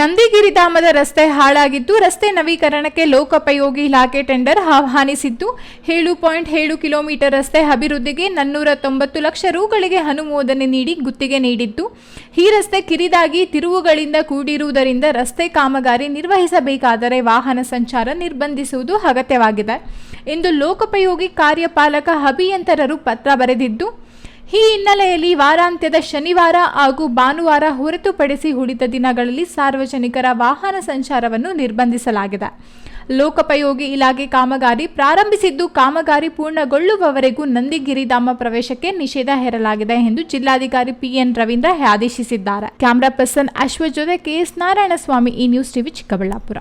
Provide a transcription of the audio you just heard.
ನಂದಿಗಿರಿಧಾಮದ ರಸ್ತೆ ಹಾಳಾಗಿದ್ದು ರಸ್ತೆ ನವೀಕರಣಕ್ಕೆ ಲೋಕೋಪಯೋಗಿ ಇಲಾಖೆ ಟೆಂಡರ್ ಆಹ್ವಾನಿಸಿದ್ದು. ಏಳು ಪಾಯಿಂಟ್ ಏಳು ಕಿಲೋಮೀಟರ್ ರಸ್ತೆ ಅಭಿವೃದ್ಧಿಗೆ ನನ್ನೂರ ತೊಂಬತ್ತು ಲಕ್ಷ ರುಗಳಿಗೆ ಅನುಮೋದನೆ ನೀಡಿ ಗುತ್ತಿಗೆ ನೀಡಿದ್ದು. ಈ ರಸ್ತೆ ಕಿರಿದಾಗಿ ತಿರುವುಗಳಿಂದ ಕೂಡಿರುವುದರಿಂದ ರಸ್ತೆ ಕಾಮಗಾರಿ ನಿರ್ವಹಿಸಬೇಕಾದರೆ ವಾಹನ ಸಂಚಾರ ನಿರ್ಬಂಧಿಸುವುದು ಅಗತ್ಯವಾಗಿದೆ. ಎಂದು ಲೋಕೋಪಯೋಗಿ ಕಾರ್ಯಪಾಲಕ ಅಭಿಯಂತರರು ಪತ್ರ ಬರೆದಿದ್ದು ಈ ಹಿನ್ನೆಲೆಯಲ್ಲಿ ವಾರಾಂತ್ಯದ ಶನಿವಾರ ಹಾಗೂ ಭಾನುವಾರ ಹೊರತುಪಡಿಸಿ ಉಳಿದ ದಿನಗಳಲ್ಲಿ ಸಾರ್ವಜನಿಕರ ವಾಹನ ಸಂಚಾರವನ್ನು ನಿರ್ಬಂಧಿಸಲಾಗಿದೆ. ಲೋಕೋಪಯೋಗಿ ಇಲಾಖೆ ಕಾಮಗಾರಿ ಪ್ರಾರಂಭಿಸಿದ್ದು ಕಾಮಗಾರಿ ಪೂರ್ಣಗೊಳ್ಳುವವರೆಗೂ ನಂದಿಗಿರಿಧಾಮ ಪ್ರವೇಶಕ್ಕೆ ನಿಷೇಧ ಹೇರಲಾಗಿದೆ ಎಂದು ಜಿಲ್ಲಾಧಿಕಾರಿ ಪಿಎನ್ ರವೀಂದ್ರ ಆದೇಶಿಸಿದ್ದಾರೆ. ಕ್ಯಾಮರಾ ಪರ್ಸನ್ ಅಶ್ವ ಜೊತೆ ಕೆಎಸ್ ನಾರಾಯಣಸ್ವಾಮಿ ಈ ನ್ಯೂಸ್ ಟಿವಿ ಚಿಕ್ಕಬಳ್ಳಾಪುರ.